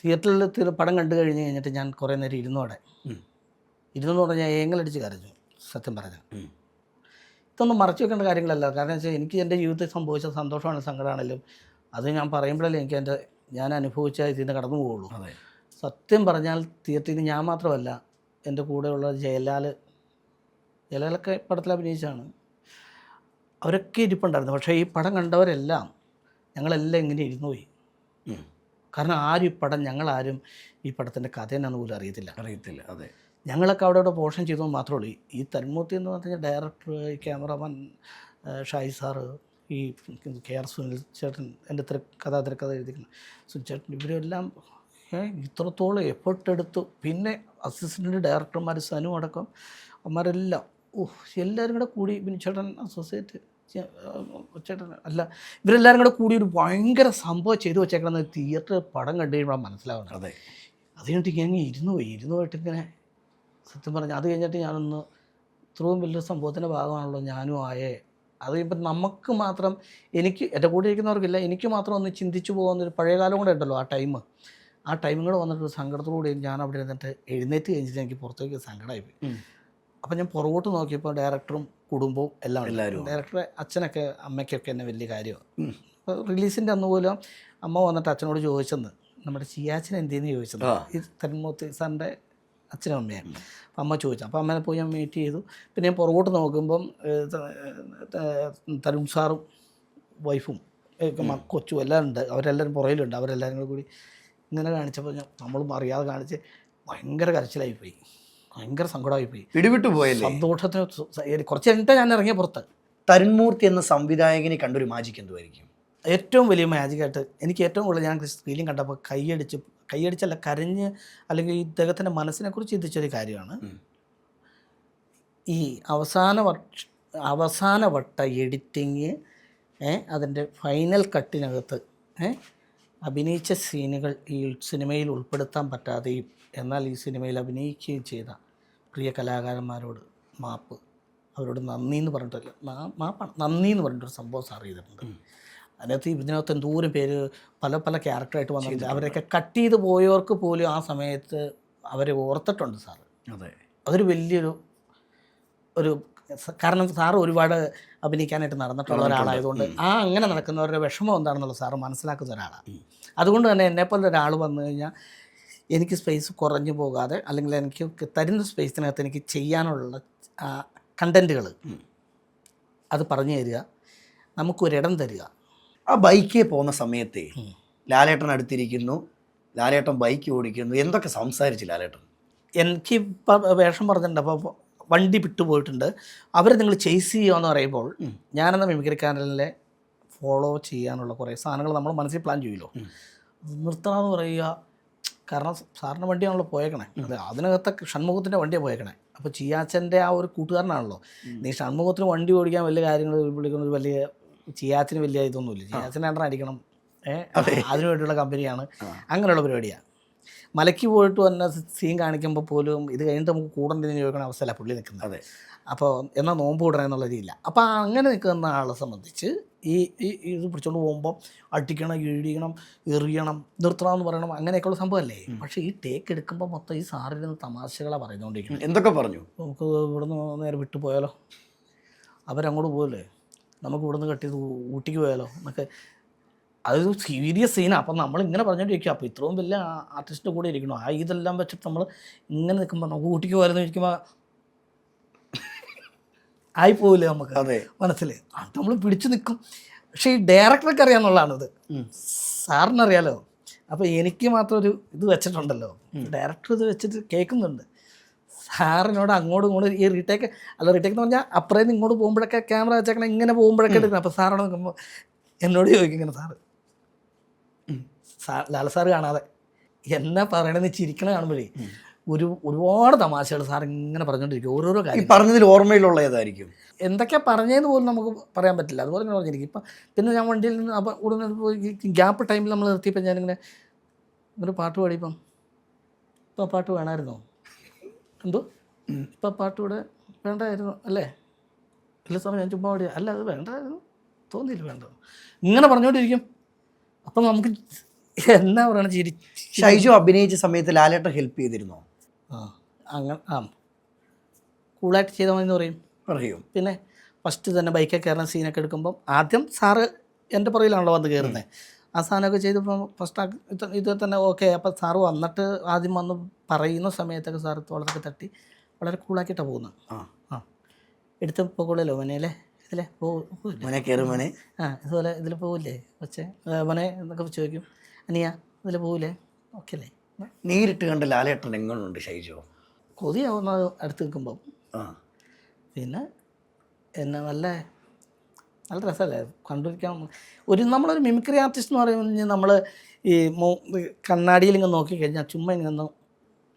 തിയേറ്ററിൽ പടം കണ്ടു കഴിഞ്ഞ് കഴിഞ്ഞിട്ട് ഞാൻ കുറേ നേരം ഇരുന്നോടെ ഇരുന്നു ഇരുന്നെന്ന് പറഞ്ഞാൽ ഏങ്ങലടിച്ച് കരഞ്ഞു സത്യം പറഞ്ഞാൽ ഇതൊന്നും മറച്ചു വെക്കേണ്ട കാര്യങ്ങളല്ല. കാരണം വെച്ചാൽ എനിക്ക് എന്റെ ജീവിതത്തിൽ സംഭവിച്ച സന്തോഷമാണ് സങ്കടമാണെങ്കിലും അത് ഞാൻ പറയുമ്പോഴല്ലേ എനിക്ക് എന്റെ ഞാൻ അനുഭവിച്ച ഇതിന് കടന്നു പോവുള്ളൂ. സത്യം പറഞ്ഞാൽ തിയേറ്ററിൽ ഞാൻ മാത്രമല്ല എന്റെ കൂടെയുള്ള ജയലാൽ ജയലാലൊക്കെ പടത്തിൽ അഭിനയിച്ചാണ് അവരൊക്കെ ഇരിപ്പുണ്ടായിരുന്നു. പക്ഷേ ഈ പടം കണ്ടവരെല്ലാം ഞങ്ങളെല്ലാം ഇങ്ങനെ ഇരുന്നു പോയി. കാരണം ആരും ഈ പടം ഞങ്ങളാരും ഈ പടത്തിന്റെ കഥ എന്നാന്ന് പോലും അറിയത്തില്ല. അറിയത്തില്ല അതെ. ഞങ്ങളൊക്കെ അവിടെ അവിടെ പോഷൻ ചെയ്തു മാത്രമേ ഉള്ളൂ. ഈ തന്മൂർത്തി എന്ന് പറഞ്ഞ ഡയറക്ടർ ഈ ക്യാമറമാൻ ഷായി സാറ് ഈ കെ ആർ സുനിൽ ചേട്ടൻ എന്റെ തിര കഥാ തിരക്കഥ എഴുതിക്കുന്നത് സുനിൽ ചേട്ടൻ ഇവരെല്ലാം ഇത്രത്തോളം എഫേർട്ട് എടുത്തു. പിന്നെ അസിസ്റ്റന്റ് ഡയറക്ടർമാർ സനു അടക്കം അവന്മാരെല്ലാം ഓ എല്ലാവരും കൂടെ കൂടി പിന്നെ ചേട്ടൻ അസോസിയേറ്റ് ചേട്ടൻ അല്ല ഇവരെല്ലാവരും കൂടെ കൂടി ഒരു ഭയങ്കര സംഭവം ചെയ്തു വെച്ചേക്കണമെന്ന് തിയേറ്റർ പടം കണ്ടു കഴിയുമ്പോൾ മനസ്സിലാവുന്നത്. അതെ. അത് കഴിഞ്ഞിട്ട് ഞാൻ ഇരുന്നു പോയി. ഇരുന്നു പോയിട്ട് ഇങ്ങനെ സത്യം പറഞ്ഞു അത് കഴിഞ്ഞിട്ട് ഞാനൊന്ന് ഇത്രയും വലിയൊരു സംഭവത്തിന്റെ ഭാഗമാണല്ലോ ഞാനും ആയേ. അത് ഇപ്പം നമുക്ക് മാത്രം എനിക്ക് എന്റെ കൂടെ ഇരിക്കുന്നവർക്കില്ല എനിക്ക് മാത്രം ഒന്ന് ചിന്തിച്ചു പോകുന്നൊരു പഴയ കാലം കൂടെ ഉണ്ടല്ലോ ആ ടൈം ആ ടൈമും കൂടെ വന്നിട്ട് സങ്കടത്തോടുകൂടി ഞാൻ അവിടെ ഇരുന്നിട്ട് എഴുന്നേറ്റ് കഴിഞ്ഞിട്ട് എനിക്ക് പുറത്തേക്ക് സങ്കടമായി പോയി. അപ്പം ഞാൻ പുറകോട്ട് നോക്കിയപ്പോൾ ഡയറക്ടറും കുടുംബവും എല്ലാം. എല്ലാവരും. ഡയറക്ടറെ അച്ഛനൊക്കെ അമ്മയ്ക്കൊക്കെ എന്നെ വലിയ കാര്യമാണ് അപ്പോൾ റിലീസിന്റെ അന്ന് പോലും അമ്മ വന്നിട്ട് അച്ഛനോട് ചോദിച്ചെന്ന് നമ്മുടെ ചിയാച്ചൻ എന്തെന്ന് ചോദിച്ചത് ഈ തന്മൂർത്തി സാറിന്റെ അച്ഛനും അമ്മയാണ് അപ്പം അമ്മ ചോദിച്ചു. അപ്പോൾ അമ്മനെ പോയി ഞാൻ മീറ്റ് ചെയ്തു. പിന്നെ ഞാൻ പുറകോട്ട് നോക്കുമ്പം തരുൺ സാറും വൈഫും കൊച്ചും എല്ലാം ഉണ്ട്. അവരെല്ലാവരും പുറയിലുണ്ട് അവരെല്ലാവരും കൂടി ഇങ്ങനെ കാണിച്ചപ്പോൾ ഞാൻ നമ്മളും അറിയാതെ കാണിച്ച് ഭയങ്കര കരച്ചിലായി പോയി. ഭയങ്കര സങ്കടമായി പോയി. പിടിവിട്ടു പോയല്ലേ? സന്തോഷത്തിന് കുറച്ച് കഴിഞ്ഞിട്ട് ഞാൻ ഇറങ്ങിയ പുറത്ത്. തരുൺമൂർത്തി എന്ന സംവിധായകനെ കണ്ടൊരു മാജിക് എന്തുമായിരിക്കും ഏറ്റവും വലിയ മാജിക്കായിട്ട് എനിക്ക് ഏറ്റവും കൂടുതൽ ഞാൻ സ്ക്രീനിൽ കണ്ടപ്പോൾ കൈയടിച്ച് കൈയടിച്ചല്ല കരഞ്ഞ് അല്ലെങ്കിൽ ഇദ്ദേഹത്തിന്റെ മനസ്സിനെക്കുറിച്ച് ചിന്തിച്ചൊരു കാര്യമാണ്. ഈ അവസാന വർഷ അവസാന വട്ട എഡിറ്റിങ് അതിന്റെ ഫൈനൽ കട്ടിനകത്ത് അഭിനയിച്ച സീനുകൾ ഈ സിനിമയിൽ ഉൾപ്പെടുത്താൻ പറ്റാതെയും എന്നാൽ ഈ സിനിമയിൽ അഭിനയിക്കുകയും ചെയ്ത പ്രിയ കലാകാരന്മാരോട് മാപ്പ്. അവരോട് നന്ദി എന്ന് പറഞ്ഞിട്ടില്ല മാപ്പാണ്. നന്ദി എന്ന് പറഞ്ഞിട്ടൊരു സംഭവം സാർ ചെയ്തിട്ടുണ്ട്. അതിനകത്ത് ഇതിനകത്ത് എന്തോരം പേര് പല പല ക്യാരക്ടറായിട്ട് വന്നിട്ടുണ്ട്. അവരൊക്കെ കട്ട് ചെയ്ത് പോയവർക്ക് പോലും ആ സമയത്ത് അവരെ ഓർത്തിട്ടുണ്ട് സാറ് അതെ. അതൊരു വലിയൊരു ഒരു കാരണം സാർ ഒരുപാട് അഭിനയിക്കാനായിട്ട് നടന്നിട്ടുള്ള ഒരാളായതുകൊണ്ട് ആ അങ്ങനെ നടക്കുന്നവരുടെ വിഷമം എന്താണെന്നുള്ള സാറ് മനസ്സിലാക്കുന്ന ഒരാളാണ്. അതുകൊണ്ട് തന്നെ എന്നെപ്പോലെ ഒരാൾ വന്നു കഴിഞ്ഞാൽ എനിക്ക് സ്പേസ് കുറഞ്ഞു പോകാതെ അല്ലെങ്കിൽ എനിക്ക് തരുന്ന സ്പേസിനകത്ത് എനിക്ക് ചെയ്യാനുള്ള കണ്ടന്റുകൾ അത് പറഞ്ഞു തരിക. നമുക്കൊരിടം തരിക. ആ ബൈക്കിൽ പോകുന്ന സമയത്തെ ലാലേട്ടൻ അടുത്തിരിക്കുന്നു. ലാലേട്ടൻ ബൈക്ക് ഓടിക്കുന്നു. എന്തൊക്കെ സംസാരിച്ചു ലാലേട്ടൻ? എനിക്ക് ഇപ്പം വേഷം പറഞ്ഞിട്ടുണ്ട്. അപ്പോൾ വണ്ടി വിട്ടുപോയിട്ടുണ്ട് അവരെ നിങ്ങൾ ചേസ് ചെയ്യുകയെന്ന് പറയുമ്പോൾ ഞാനെന്ന മിമിക്രി ചാനലിനെ ഫോളോ ചെയ്യാനുള്ള കുറേ സാധനങ്ങൾ നമ്മൾ മനസ്സിൽ പ്ലാൻ ചെയ്യുമല്ലോ. നിർത്തണമെന്ന് പറയുക. കാരണം സാറിന്റെ വണ്ടിയാണല്ലോ പോയേക്കണേ. അതെ അതിനകത്തെ ഷൺമുഖത്തിന്റെ വണ്ടിയാണ് പോയേക്കണേ. അപ്പോൾ ചിയാച്ചന്റെ ആ ഒരു കൂട്ടുകാരനാണല്ലോ. നീ ഷൺമുഖത്തിന് വണ്ടി ഓടിക്കാൻ വലിയ കാര്യങ്ങൾ വിളിക്കുന്ന ഒരു വലിയ ചിയാച്ചിന് വലിയ ഇതൊന്നുമില്ല. ചിയാച്ചിന് രണ്ടെണ്ണം അടിക്കണം അതിനുവേണ്ടിയുള്ള അതിനു വേണ്ടിയുള്ള കമ്പനിയാണ്. അങ്ങനെയുള്ള പരിപാടിയാണ്. മലയ്ക്ക് പോയിട്ട് തന്നെ സീൻ കാണിക്കുമ്പോൾ പോലും ഇത് കഴിഞ്ഞിട്ട് നമുക്ക് കൂടണ്ടെന്ന് ചോദിക്കുന്ന അവസ്ഥയല്ല പുള്ളി നിൽക്കുന്നത്. അപ്പോൾ എന്നാൽ നോമ്പ് വിടണം എന്നുള്ള രീതിയില്ല. അപ്പോൾ അങ്ങനെ നിൽക്കുന്ന ആളെ സംബന്ധിച്ച് ഈ ഈ ഇത് പിടിച്ചോണ്ട് പോകുമ്പോൾ അടിക്കണം ഇടിക്കണം എറിയണം നിർത്തണം എന്ന് പറയണം അങ്ങനെയൊക്കെയുള്ള സംഭവമല്ലേ? പക്ഷേ ഈ ടേക്ക് എടുക്കുമ്പോൾ മൊത്തം ഈ സാറിന് തമാശകളാണ് പറഞ്ഞുകൊണ്ടിരിക്കുന്നത് എന്തൊക്കെ പറഞ്ഞു? നമുക്ക് ഇവിടുന്ന് നേരെ വിട്ടു പോയാലോ? അവരങ്ങോട്ട് പോകല്ലേ നമുക്ക് ഇവിടുന്ന് കെട്ടിയത് ഊട്ടിക്ക് പോയാലോ? എന്നൊക്കെ. അതൊരു സീരിയസ് സീനാണ് അപ്പം നമ്മൾ ഇങ്ങനെ പറഞ്ഞുകൊണ്ടിരിക്കുക അപ്പോൾ ഇത്രയും വലിയ ആർട്ടിസ്റ്റിന്റെ കൂടെ ഇരിക്കണം ആ ഇതെല്ലാം വെച്ചിട്ട് നമ്മൾ ഇങ്ങനെ നിൽക്കുമ്പോൾ നമുക്ക് ഊട്ടിക്ക് പോയാലെന്ന് ചോദിക്കുമ്പോൾ ആയിപ്പോവില്ലേ നമുക്ക്? അതെ. മനസ്സിൽ അത് നമ്മൾ പിടിച്ചു നിൽക്കും പക്ഷേ ഈ ഡയറക്ടർക്ക് അറിയാമെന്നുള്ളതാണിത് ഉം. സാറിനറിയാലോ? അപ്പോൾ എനിക്ക് മാത്രം ഒരു ഇത് വെച്ചിട്ടുണ്ടല്ലോ. ഡയറക്ടർ ഇത് വെച്ചിട്ട് കേൾക്കുന്നുണ്ട്. സാറിനോട് അങ്ങോട്ടും ഇങ്ങോട്ടും ഈ റീടേക്ക് അല്ല റീടേക്ക് എന്ന് പറഞ്ഞാൽ അപ്പുറേ നിന്ന് ഇങ്ങോട്ട് പോകുമ്പോഴൊക്കെ ക്യാമറ വെച്ചേക്കണം ഇങ്ങനെ പോകുമ്പോഴൊക്കെ എടുക്കുന്നത് അപ്പോൾ സാറോട് നിൽക്കുമ്പോൾ എന്നോട് ചോദിക്കുന്നു സാറ്. സാർ ലാൽ സാറ് കാണാതെ. എന്നാ പറയണെന്ന് ചിരിക്കണ കാണുമ്പോഴേ ഒരു ഒരുപാട് തമാശകൾ സാർ ഇങ്ങനെ പറഞ്ഞുകൊണ്ടിരിക്കും ഓരോരോ കാര്യം പറഞ്ഞതിൽ ഓർമ്മയിലുള്ള ഏതായിരിക്കും? എന്തൊക്കെ പറഞ്ഞതെന്ന് പോലും നമുക്ക് പറയാൻ പറ്റില്ല. അതുപോലെ തന്നെ പറഞ്ഞിരിക്കും. ഇപ്പം പിന്നെ ഞാൻ വണ്ടിയിൽ നിന്ന് അപ്പം ഉടനെ പോയി ഗ്യാപ്പ് ടൈമിൽ നമ്മൾ നിർത്തിയപ്പോൾ ഞാനിങ്ങനെ ഒരു പാട്ട് പാടിയപ്പം ഇപ്പം പാട്ട് വേണമായിരുന്നോ? എന്തോ? ഇപ്പം പാട്ട് ഇവിടെ വേണ്ടായിരുന്നു അല്ലേ? ഇല്ല സമയം ഞാൻ ചുമ്മാ പാടിയ. അല്ല അത് വേണ്ടായിരുന്നു. തോന്നിയില്ല വേണ്ട. ഇങ്ങനെ പറഞ്ഞുകൊണ്ടിരിക്കും അപ്പം നമുക്ക് എന്നാ പറയണ ചിരി ഷൈജു അഭിനയിച്ച സമയത്ത് ലാലേട്ടൻ ഹെൽപ്പ് ചെയ്തിരുന്നോ? അങ്ങനെ ആ. കൂളായിട്ട് ചെയ്താൽ മതി എന്ന് പറയും. പറയും. പിന്നെ ഫസ്റ്റ് തന്നെ ബൈക്കൊക്കെ കയറുന്ന സീനൊക്കെ എടുക്കുമ്പം ആദ്യം സാറ് എന്റെ പുറകിലാണല്ലോ വന്ന് കയറുന്നത് ആ സാധനമൊക്കെ ചെയ്തപ്പോൾ ഫസ്റ്റ് ഇത് തന്നെ ഓക്കെ അപ്പോൾ സാറ് വന്നിട്ട് ആദ്യം വന്ന് പറയുന്ന സമയത്തൊക്കെ സാറ് തോളത്തൊക്കെ തട്ടി വളരെ കൂളാക്കിയിട്ടാണ് പോകുന്നത്. ആ. ആ. എടുത്ത് പോകൂലല്ലോ മോനെയല്ലേ ഇതിലെ മോനെ കയറും മോനെ. ആ ഇതുപോലെ ഇതിൽ പോവില്ലേ? പക്ഷേ മനെ മോനെ എന്നൊക്കെ ചോദിക്കും. അനിയ ഇതിൽ പോവില്ലേ? ഓക്കെ അല്ലേ? നേരിട്ട് കണ്ട ലാലേട്ടൻ എങ്ങനെയുണ്ട് ഷൈജോ? കൊതിയാവുന്ന അടുത്ത് നിൽക്കുമ്പം. ആ. പിന്നെ എന്നെ നല്ല നല്ല രസമല്ലേ? കണ്ടിരിക്കാൻ ഒരു നമ്മളൊരു മിമിക്രി ആർട്ടിസ്റ്റ് എന്ന് പറയുമ്പോൾ നമ്മൾ ഈ മോ കണ്ണാടിയിൽ ഇങ്ങനെ നോക്കിക്കഴിഞ്ഞാൽ ചുമ്മാ ഇങ്ങനെ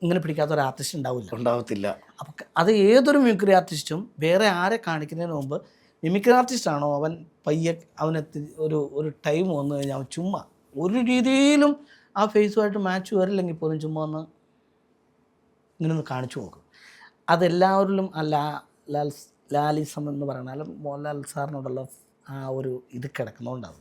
ഇങ്ങനെ പിടിക്കാത്ത ഒരു ആർട്ടിസ്റ്റ് ഉണ്ടാവില്ല. ഉണ്ടാവത്തില്ല. അപ്പം അത് ഏതൊരു മിമിക്രി ആർട്ടിസ്റ്റും വേറെ ആരെ കാണിക്കുന്നതിന് മുമ്പ് മിമിക്രി ആർട്ടിസ്റ്റ് ആണോ? അവൻ പയ്യെ അവനെത്തി ഒരു ഒരു ടൈം വന്നു കഴിഞ്ഞാൽ അവൻ ചുമ്മാ ഒരു രീതിയിലും ആ ഫേസുമായിട്ട് മാച്ച് വരില്ലെങ്കിൽ പോലും ചുമ്മാ ഒന്ന് ഇങ്ങനെ ഒന്ന് കാണിച്ചു നോക്കും. അതെല്ലാവരിലും ആ ലാ ലാൽ ലാലിസം എന്ന് അല്ല മോഹൻലാൽ സാറിനോടുള്ള ആ ഒരു ഇത് കിടക്കുന്നതുകൊണ്ടാണ്